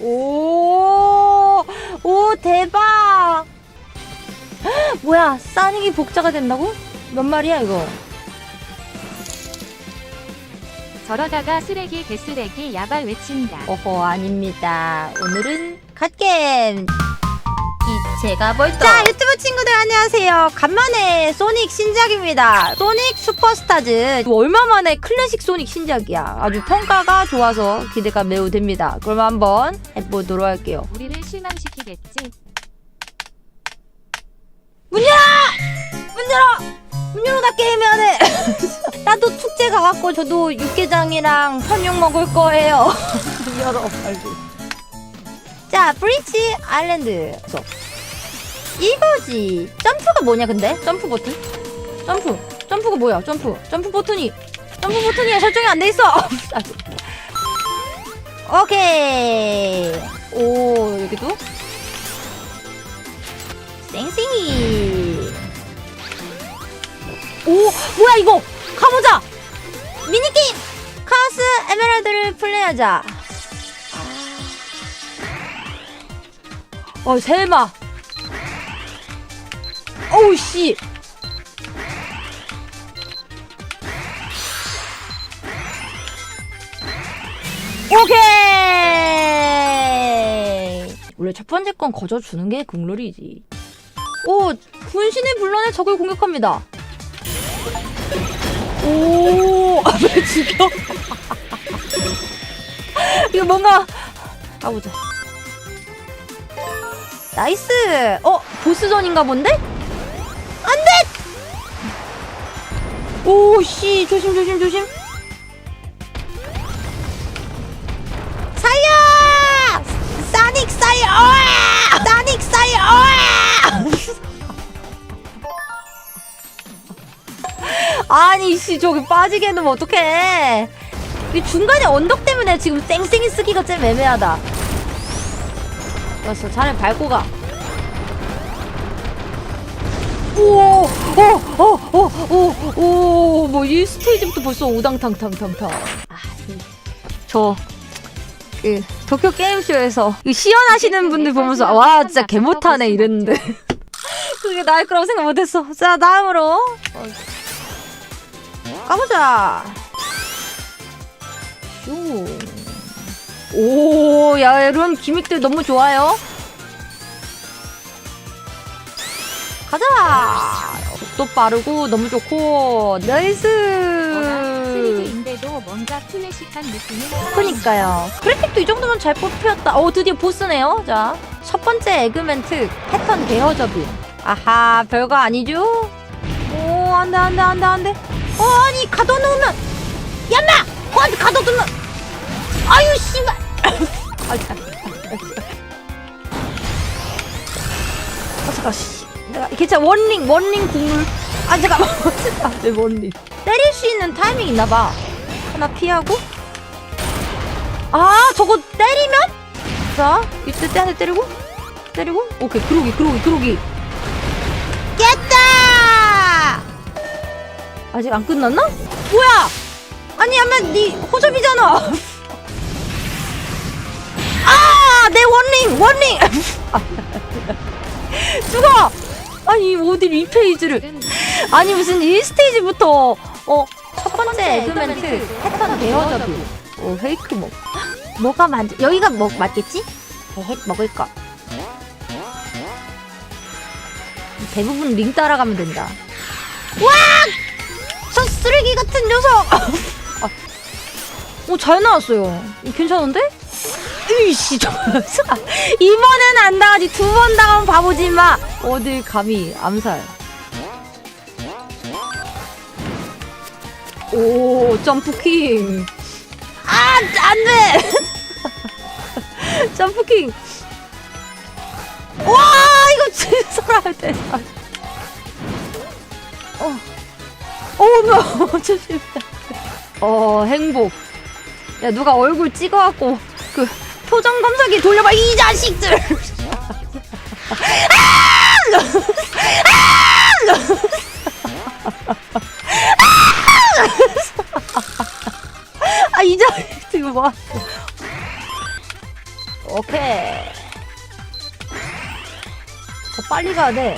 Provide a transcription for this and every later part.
오, 오, 대박! 헉, 뭐야, 싸닉이 복자가 된다고? 몇 마리야, 이거? 저러다가 쓰레기 개쓰레기 야발 외친다. 어허, 아닙니다. 오늘은 갓겜! 이체가 벌써. 자, 유튜브 친구들 안녕하세요. 간만에 소닉 신작입니다. 소닉 슈퍼스타즈. 얼마 만에 클래식 소닉 신작이야. 아주 평가가 좋아서 기대가 매우 됩니다. 그럼 한번 해보도록 할게요. 우리를 실망시키겠지. 문 열어! 문 열어! 문 열어 나 게임해야 돼. 나도 축제 가갖고 저도 육개장이랑 선육 먹을 거예요. 문 열어 빨리. 자, 브리치 아일랜드. 이거지. 점프가 뭐냐 근데? 점프 버튼? 점프. 점프가 뭐야? 점프. 점프 버튼이. 점프 버튼이 설정이 안 돼 있어. 오케이. 오, 여기도? 쌩쌩이. 오, 뭐야 이거? 가보자. 미니게임. 카스 에메랄드를 플레이하자. 어, 설마. 어우 씨. 오케이. 원래 첫 번째 건 거저 주는 게 국룰이지. 오, 분신의 분란의 적을 공격합니다. 오, 아, 왜 죽여? 이거 뭔가 가보자. 나이스. 어, 보스전인가 본데? 오, 씨, 조심, 조심, 조심. 사이야! 사닉 사이야! 어아! 사닉 사이야! 어아! 아니 씨 저기 빠지게 해놓으면 어떡해 이 중간에 언덕 때문에 지금 쌩쌩이 쓰기가 좀 애매하다 왔어 자네 밟고 가 오, 오, 오, 오, 오, 뭐, 이 스테이지부터 벌써 오당탕탕탕탕. 아, 이- 저, 그, 도쿄 게임쇼에서, 이 시연하시는 분들 보면서, 와, 진짜 개 못하네, 이랬는데. 그게 나일 거라고 생각 못했어. 자, 다음으로. 어, 까보자. 슈. 오, 야, 이런 기믹들 너무 좋아요. 가자. 속도 빠르고 너무 좋고 나이스. 3D인데도 뭔가 클래식한 느낌이 그니까요. 그래픽도 이 정도면 잘 뽑혔다. 어, 드디어 보스네요. 자, 첫 번째 에그멘트 패턴 대여접임. 아하, 별거 아니죠? 오, 안 돼, 안 돼, 안 돼, 안 돼. 어, 아니, 가둬놓으면. 얌마! 어, 가둬두면. 아유, 씨발. 아, 참. 아, 잠깐, 씨. 내가, 괜찮아. 원링, 원링 국물. 아, 잠깐만. 아, 내 원링. 때릴 수 있는 타이밍 있나봐. 하나 피하고. 아 저거 때리면? 자 이때 때한대 때리고 때리고 오케이 그러기 그러기 그러기 깼다 아직 안 끝났나? 뭐야 아니 야만 니 호접이잖아 아내 원링 원링 죽어 아니 어디 리페이지를 아니 무슨 1스테이지부터 어 첫 번째 에그멘트 패턴 대여접이 오 페이크 먹 뭐가 맞 여기가 뭐 맞겠지? 헤헷 먹을 거 대부분 링 따라가면 된다 와! 저 쓰레기 같은 녀석 아. 오잘 나왔어요 이 괜찮은데? 으이씨 저 이번엔 안 당하지. 두 번 당하면 바보지 마. 어딜 감히 암살. 오 점프킹. 아 안돼! 점프킹. 와 이거 진솔할 때 어. 어머 조심 어 행복. 야 누가 얼굴 찍어갖고 그 표정 검사기 돌려봐 이 자식들 아 이 자식들 뭐 오케이. 더 빨리 가야 돼.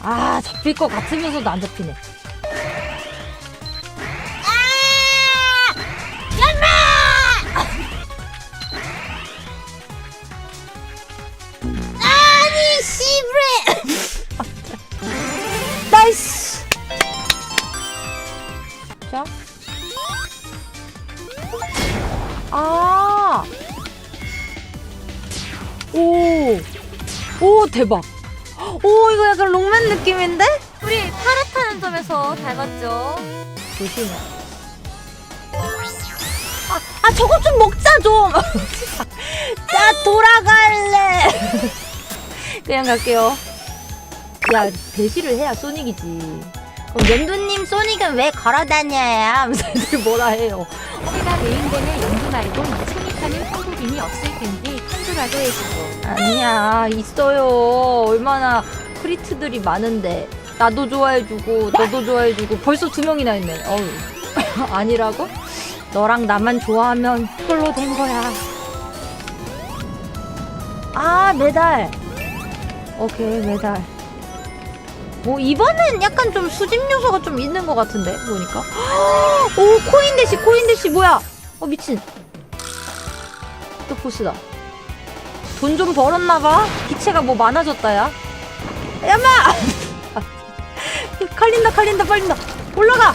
아, 잡힐 것 같으면서도 안 잡히네. 대박! 오, 이거 약간 롱맨 느낌인데? 우리 파릇하는 점에서 닮았죠? 조심해. 아, 아, 저거 좀 먹자, 좀! 나 돌아갈래! 그냥 갈게요. 야 배시를 해야 소닉이지. 그럼 연두님 소닉은 왜 걸어다녀요? 하면서 뭐라 해요. 해가 메인되는 연두 말고 소닉하는 한국인이 없을 텐데 해주고. 아니야 있어요. 얼마나 크리트들이 많은데 나도 좋아해주고 너도 좋아해주고 벌써 두 명이나 있네. 어우 아니라고? 너랑 나만 좋아하면 그걸로 된 거야. 아 메달. 오케이 메달. 뭐 이번엔 약간 좀 수집 요소가 좀 있는 것 같은데 보니까. 오 코인 대시 코인 대시 뭐야? 어 미친. 또 보스다. 돈 좀 벌었나봐. 기체가 뭐 많아졌다 야. 야마! 칼린다 칼린다 빨린다. 올라가.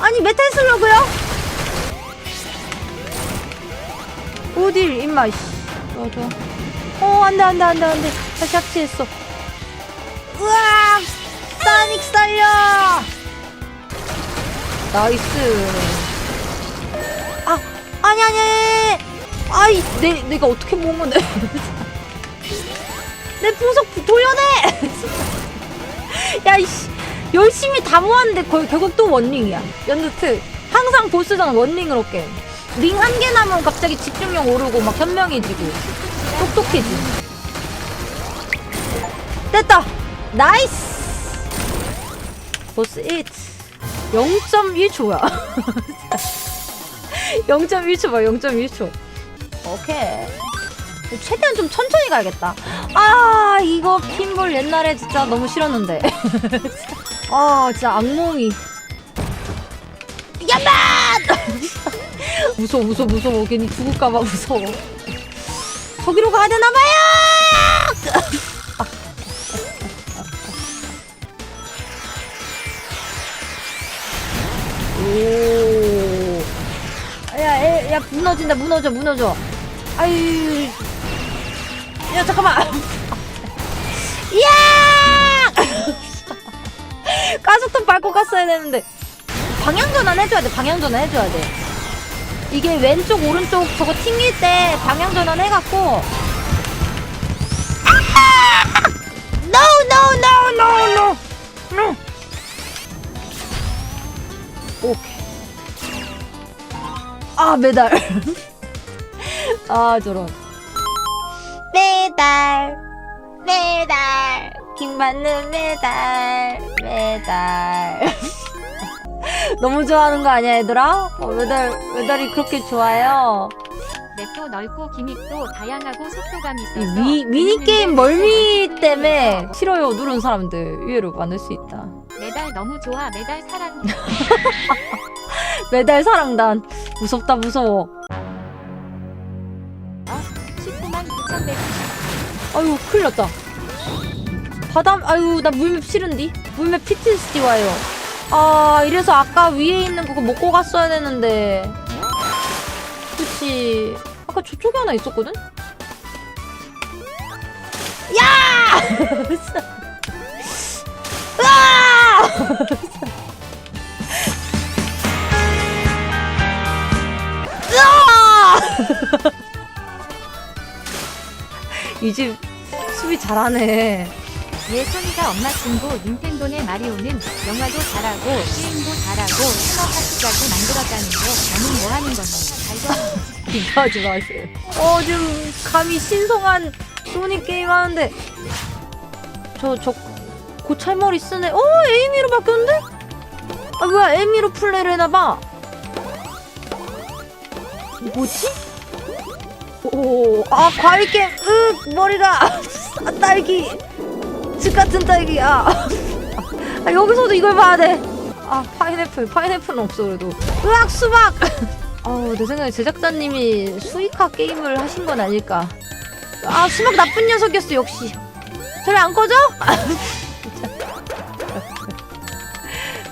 아니 메탈 쓰려고요? 어딜 임마. 씨. 좋아 좋아. 어 안 돼 안 돼 안 돼 안 돼. 다시 합치했어. 우와! 소닉 살려! 나이스. 아 아니 아니 아이 내 내가 어떻게 먹으면 돼? 내 풍속 돌려내! 야 이씨 열심히 다 모았는데 거의 결국 또 원링이야. 연두트 항상 보스전 원링으로 깨. 링한 개 남으면 갑자기 집중력 오르고 막 현명해지고 똑똑해지. 됐다. 나이스. 보스 1 0.1초야. 0.1초 봐. 0.1초. 오케이. 최대한 좀 천천히 가야겠다. 아, 이거 핀볼 옛날에 진짜 너무 싫었는데. 아, 진짜 악몽이. 야만! 무서워, 무서워, 무서워. 괜히 죽을까봐 무서워. 저기로 가야 되나봐요! 오. 야, 야, 야, 무너진다, 무너져, 무너져. 아유. 야, 잠깐만. 야! 가속통 밟고 갔어야 되는데. 방향 전환 해줘야 돼, 방향 전환 해줘야 돼. 이게 왼쪽, 오른쪽 저거 튕길 때 방향 전환 해갖고. 아! No, no, no, no, no. No. 오케이. 아, 메달. 아, 저런. 메달. 메달. 킹받는 메달. 메달. 너무 좋아하는 거 아니야, 얘들아? 어, 메달, 메달이 그렇게 좋아요. 맵도 넓고 기믹도 다양하고 속도감 있어서 이 미, 미니게임 멀미 때문에 싫어요 누른 사람들 의외로 많을 수 있다. 메달 너무 좋아 메달 사랑 메달 사랑단. 무섭다, 무서워. 아유 큰일 났다. 바다 아유 나 물맵 싫은디 물맵 PTSD 와요. 아 이래서 아까 위에 있는 그거 먹고 갔어야 되는데. 그치. 아까 저쪽에 하나 있었거든? 야 이 집 수비 잘하네. 얘 소니가 엄마 친구 닌텐도네 마리오는 영화도 잘하고 게임도 잘하고 테마파크까지 만들었다는데 나는 뭐 하는 알고 비하지 마세요. 어, 지금 감히 신성한 소닉 게임 하는데 저, 저 고찰머리 쓰네. 어, 에이미로 바뀌었는데? 아, 뭐야, 에이미로 플레이를 해놔봐. 뭐지? 오, 아 과일 게임, 으 머리가 아, 딸기, 즉 같은 딸기야. 아, 여기서도 이걸 봐야 돼. 아 파인애플, 파인애플은 없어 그래도. 으악 수박. 아우 내 생각에 제작자님이 수익화 게임을 하신 건 아닐까. 아 수박 나쁜 녀석이었어 역시. 저리 안 꺼져?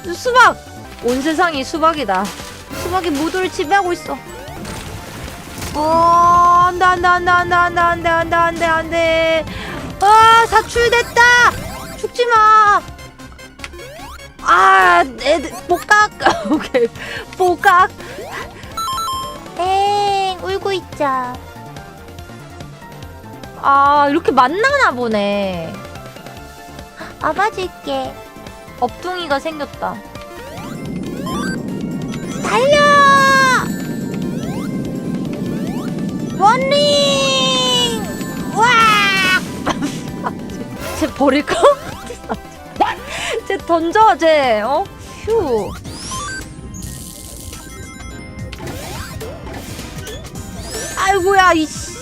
진짜. 수박. 온 세상이 수박이다. 수박이 모두를 지배하고 있어. 어, 안 돼, 안 돼, 안 돼, 안 돼, 안 돼, 안 돼, 안 돼, 안 돼, 안 돼. 아, 사출됐다! 죽지 마! 아, 애들, 뽀깍! 오케이, 뽀깍! 엥 울고 있자. 아, 이렇게 만나나 보네. 업어줄게. 업둥이가 생겼다. 달려! 원링! 와! 쟤 버릴까? 쟤 던져, 쟤, 어? 휴. 아이고야, 이씨.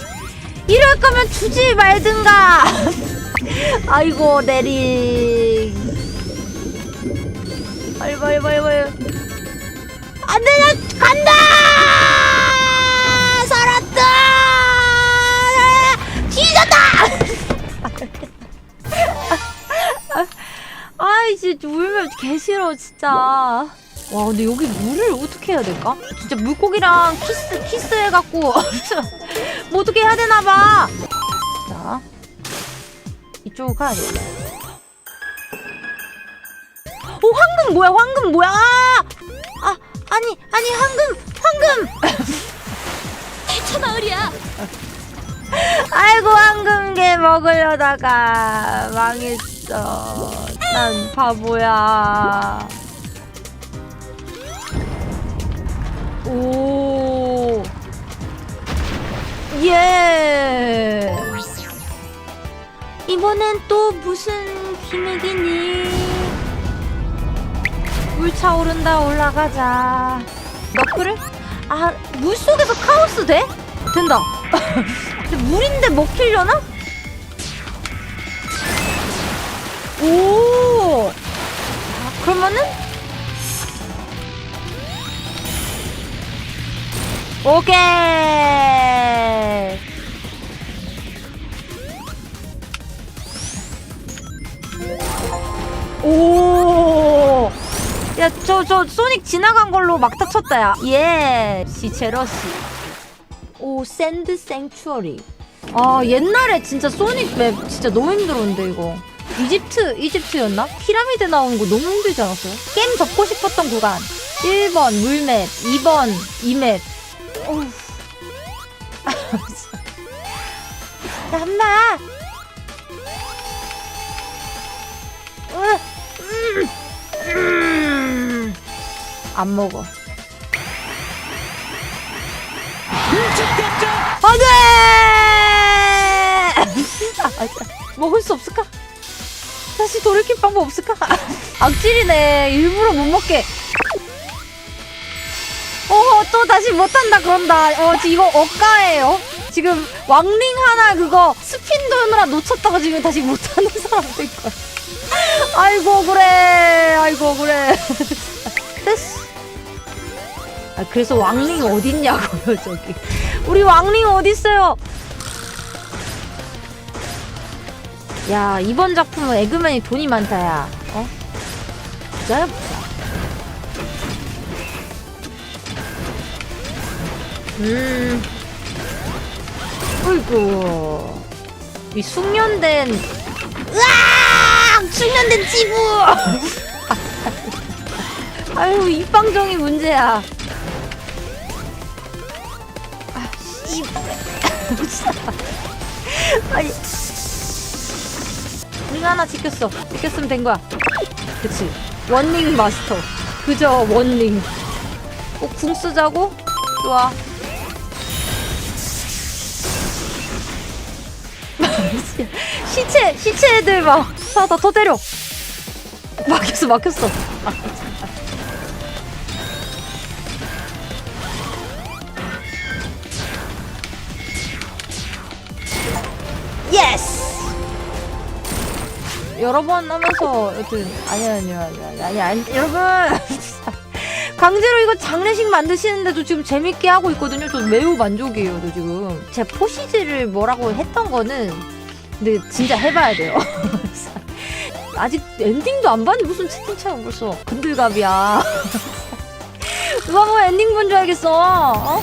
이럴 거면 주지 말든가. 아이고, 내리. 빨리, 빨리, 빨리. 안 돼, 나 간다! 아이 진짜 울면 개 싫어 진짜. 와 근데 여기 물을 어떻게 해야 될까? 진짜 물고기랑 키스 키스 해갖고. 뭐 어떻게 해야 되나봐. 자 이쪽으로 가야 돼. 어, 황금 뭐야 황금 뭐야? 아, 아 아니 아니 황금 황금! 대처마을이야. 아이고 황금게 먹으려다가 망했어. 난 바보야. 오. 예. 이번엔 또 무슨 기믹이니? 물 차오른다 올라가자. 너클을? 아, 물 속에서 카오스 돼? 된다. 근데 물인데 먹히려나? 오! 아, 그러면은? 오케이! 오! 야, 저, 저, 소닉 지나간 걸로 막타 쳤다, 야. 예, 시체러시. 오, 샌드 생츄어리. 아, 옛날에 진짜 소닉 맵 진짜 너무 힘들었는데, 이거. 이집트, 이집트였나? 피라미드 나오는 거 너무 힘들지 않았어요? 게임 접고 싶었던 구간. 1번 물맵, 2번 이맵. 음. 안 먹어. 아, 먹을 수 없을까? 다시 돌이킬 방법 없을까? 악질이네. 일부러 못 먹게. 어, 또 다시 못한다 그런다. 어, 지금 이거 억가예요. 지금 왕링 하나 그거 스핀 도느라 놓쳤다가 지금 다시 못하는 사람 될 거야. 아이고 그래. 아이고 그래. 됐어. 아, 그래서 왕링 어딨냐고요 저기. 우리 왕링 어딨어요? 야 이번 작품은 에그맨이 돈이 많다 야. 어? 부자야 부자. 음. 어이구. 이 숙련된 으악! 숙련된 지부 아유 입방정이 문제야. 아 씨. 아니 우리가 하나 지켰어. 지켰으면 된 거야. 그치. 원링 마스터. 그저 원링. 꼭궁 쓰자고? 좋아. 시체, 시체 애들 막. 자, 나더 때려. 막혔어, 막혔어. 여러 번 하면서 여튼 아니 아니 아니 아니 아니 아니 여러분 강제로 이거 장례식 만드시는데도 지금 재밌게 하고 있거든요. 저 매우 만족이에요. 저 지금 제 포시즈를 뭐라고 했던 거는 근데 진짜 해봐야 돼요. 아직 엔딩도 안 봤는데 무슨 채팅창 벌써 근들갑이야. 누가 보면 엔딩 본 줄 알겠어. 어?